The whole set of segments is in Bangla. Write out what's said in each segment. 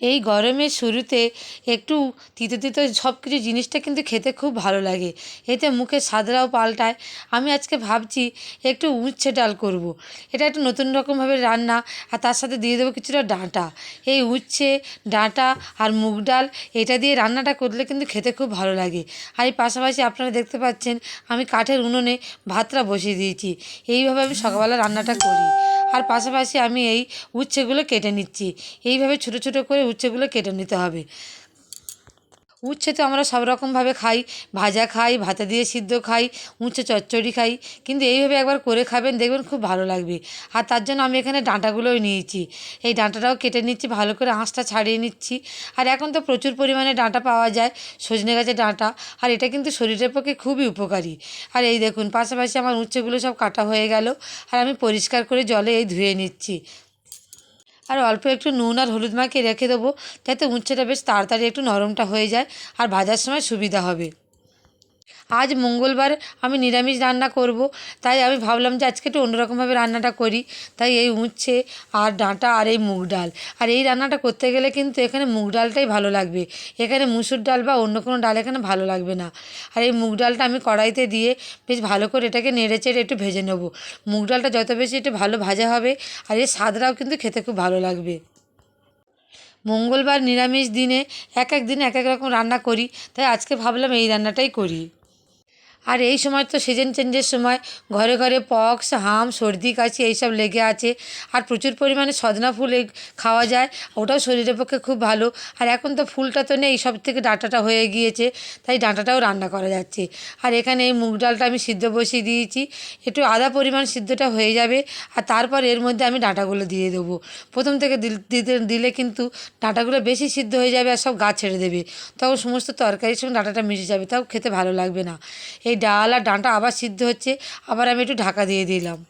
এই গরমের শুরুতে একটু তিতো তিতো সব কিছু জিনিসটা কিন্তু খেতে খুব ভালো লাগে। এতে মুখের স্বাদটাও পাল্টায়। আমি আজকে ভাবছি একটু উচ্ছে ডাল করব। এটা একটু নতুন রকমভাবে রান্না, আর তার সাথে দিয়ে দেবো কিছুটা ডাঁটা। এই উচ্ছে, ডাঁটা আর মুগ ডাল, এটা দিয়ে রান্নাটা করলে কিন্তু খেতে খুব ভালো লাগে। আর এই পাশাপাশি আপনারা দেখতে পাচ্ছেন, আমি কাঠের উনুনে ভাতটা বসিয়ে দিয়েছি। এইভাবে আমি সকালবেলা রান্নাটা করি। আর পাশাপাশি আমি এই উচ্ছেগুলো কেটে নিচ্ছি। এইভাবে ছোটো ছোটো করে উচ্ছেগুলো কেটে নিতে হবে। উচ্ছে তো আমরা সব রকমভাবে খাই, ভাজা খাই, ভাতে দিয়ে সিদ্ধ খাই, উচ্ছে চচ্চড়ি খাই, কিন্তু এইভাবে একবার করে খাবেন দেখবেন খুব ভালো লাগবে। আর তার জন্য আমি এখানে ডাঁটাগুলোও নিয়েছি। এই ডাঁটাটাও কেটে নিচ্ছি, ভালো করে আঁশটা ছাড়িয়ে নিচ্ছি। আর এখন তো প্রচুর পরিমাণে ডাঁটা পাওয়া যায়, সজনে গাছের ডাঁটা, আর এটা কিন্তু শরীরের পক্ষে খুবই উপকারী। আর এই দেখুন, পাশাপাশি আমার উচ্ছেগুলো সব কাটা হয়ে গেল, আর আমি পরিষ্কার করে জলে এই ধুয়ে নিচ্ছি। আর অল্প একটু নুন আর হলুদ মাখিয়ে রেখে দেবো, যাতে উচ্ছেটা বেশ তাড়াতাড়ি একটু নরমটা হয়ে যায় আর ভাজার সময় সুবিধা হবে। আজ মঙ্গলবার আমি নিরামিষ রান্না করব, তাই আমি ভাবলাম যে আজকে একটু অন্যরকমভাবে রান্নাটা করি। তাই এই উচ্ছে আর ডাঁটা আর এই মুগ ডাল। আর এই রান্নাটা করতে গেলে কিন্তু এখানে মুগ ডালটাই ভালো লাগবে। এখানে মুসুর ডাল বা অন্য কোনো ডাল এখানে ভালো লাগবে না। আর এই মুগ ডালটা আমি কড়াইতে দিয়ে বেশ ভালো করে এটাকে নেড়ে চেড়ে একটু ভেজে নেব। মুগ ডালটা যত বেশি একটু ভালো ভাজা হবে, আর এর স্বাদটাও কিন্তু খেতে খুব ভালো লাগবে। মঙ্গলবার নিরামিষ দিনে এক এক দিনে এক এক রকম রান্না করি, তাই আজকে ভাবলাম এই রান্নাটাই করি। আর এই সময় তো সিজন চেঞ্জের সময় ঘরে ঘরে পক্স, হাম, সর্দি, কাশি এইসব লেগে আছে। আর প্রচুর পরিমাণে সজনা ফুল খাওয়া যায়, ওটাও শরীরের পক্ষে খুব ভালো। আর এখন তো ফুলটা তো নেই, সব থেকে ডাঁটাটা হয়ে গিয়েছে, তাই ডাঁটাটাও রান্না করা যাচ্ছে। আর এখানে এই মুগ ডালটা আমি সিদ্ধ বসিয়ে দিয়েছি, একটু আধা পরিমাণ সিদ্ধটা হয়ে যাবে, আর তারপর এর মধ্যে আমি ডাঁটাগুলো দিয়ে দেবো। প্রথম থেকে দিতে, দিলে কিন্তু ডাঁটাগুলো বেশি সিদ্ধ হয়ে যাবে আর সব গাছ ছেড়ে দেবে। তখন সমস্ত তরকারির সঙ্গে ডাঁটাটা মিশে যাবে, তাও খেতে ভালো লাগবে না। এই ডাল আর ডাঁটা আবার সিদ্ধ হচ্ছে, আবার আমি একটু ঢাকা দিয়ে দিলাম।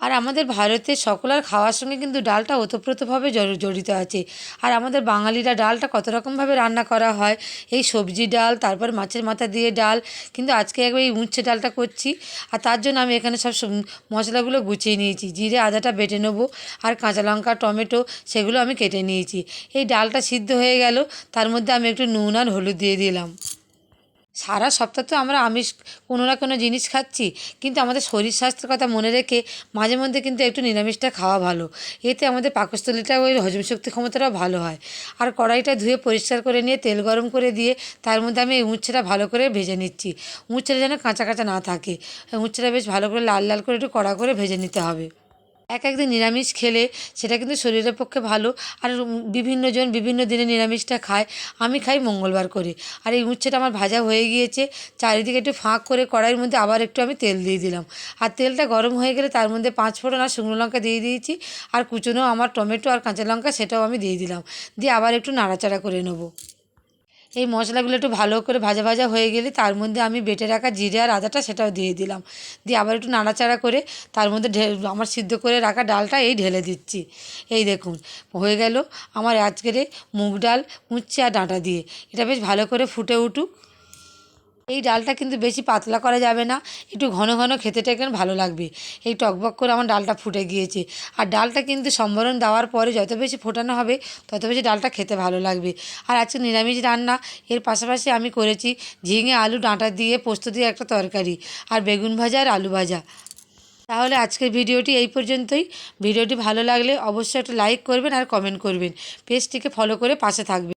আর আমাদের ভারতের সকলের খাওয়ার সঙ্গে কিন্তু ডালটা ওতপ্রোতভাবে জড়িত আছে। আর আমাদের বাঙালিরা ডালটা কত রকমভাবে রান্না করা হয়, এই সবজি ডাল, তারপর মাছের মাথা দিয়ে ডাল, কিন্তু আজকে একবার এই উচ্ছে ডালটা করছি। আর তার জন্য আমি এখানে সব মশলাগুলো গুছিয়ে নিয়েছি। জিরে, আদাটা বেটে নেব, আর কাঁচা লঙ্কা, টমেটো, সেগুলো আমি কেটে নিয়েছি। এই ডালটা সিদ্ধ হয়ে গেল, তার মধ্যে আমি একটু নুন আর হলুদ দিয়ে দিলাম। সারা সপ্তাহ তো আমরা আমিষ কোনো না কোনো জিনিস খাচ্ছি, কিন্তু আমাদের শরীর স্বাস্থ্যের কথা মনে রেখে মাঝে মধ্যে কিন্তু একটু নিরামিষটা খাওয়া ভালো। এতে আমাদের পাকস্থলীটা ওই হজম শক্তি ক্ষমতাটাও ভালো হয়। আর কড়াইটা ধুয়ে পরিষ্কার করে নিয়ে তেল গরম করে দিয়ে তার মধ্যে আমি এই উচ্ছেটা ভালো করে ভেজে নিচ্ছি। উচ্ছেটা যেন কাঁচা কাঁচা না থাকে। উচ্ছেটা বেশ ভালো করে লাল লাল করে একটু কড়া করে ভেজে নিতে হবে। এক একদিন নিরামিষ খেলে সেটা কিন্তু শরীরের পক্ষে ভালো। আর বিভিন্ন জন বিভিন্ন দিনে নিরামিষটা খায়, আমি খাই মঙ্গলবার করে। আর এই উচ্ছেটা আমার ভাজা হয়ে গিয়েছে, চারিদিকে একটু ফাঁক করে কড়াইয়ের মধ্যে আবার একটু আমি তেল দিয়ে দিলাম। আর তেলটা গরম হয়ে গেলে তার মধ্যে পাঁচ ফোড়ন আর শুকনো লঙ্কা দিয়ে দিয়েছি। আর কুচনো আমার টমেটো আর কাঁচা লঙ্কা সেটাও আমি দিয়ে দিলাম। দিয়ে আবার একটু নাড়াচাড়া করে নেব। এই মশলাগুলো একটু ভালো করে ভাজা ভাজা হয়ে গেলে তার মধ্যে আমি বেটে রাখা জিরে আর আদাটা সেটাও দিয়ে দিলাম। দিয়ে আবার একটু নাড়াচাড়া করে তার মধ্যে আমার সিদ্ধ করে রাখা ডালটা এই ঢেলে দিচ্ছি। এই দেখুন, হয়ে গেল আমার আজকের মুগ ডাল উচ্ছে আর ডাঁটা দিয়ে। এটা বেশ ভালো করে ফুটে উঠুক। এই ডালটা কিন্তু বেশি পাতলা করা যাবে না, একটু ঘন ঘন খেতে টেকেন ভালো লাগবে। এই টকবক করে আমার ডালটা ফুটে গিয়েছে। আর ডালটা কিন্তু সম্বরণ দেওয়ার পরে যত বেশি ফোটানো হবে, তত বেশি ডালটা খেতে ভালো লাগবে। আর আজকে নিরামিষ রান্না, এর পাশাপাশি আমি করেছি ঝিঙে, আলু, ডাঁটা দিয়ে, পোস্ত দিয়ে একটা তরকারি আর বেগুন ভাজা আর আলু ভাজা। তাহলে আজকের ভিডিওটি এই পর্যন্তই। ভিডিওটি ভালো লাগলে অবশ্যই একটা লাইক করবেন আর কমেন্ট করবেন। পেজটিকে ফলো করে পাশে থাকবেন।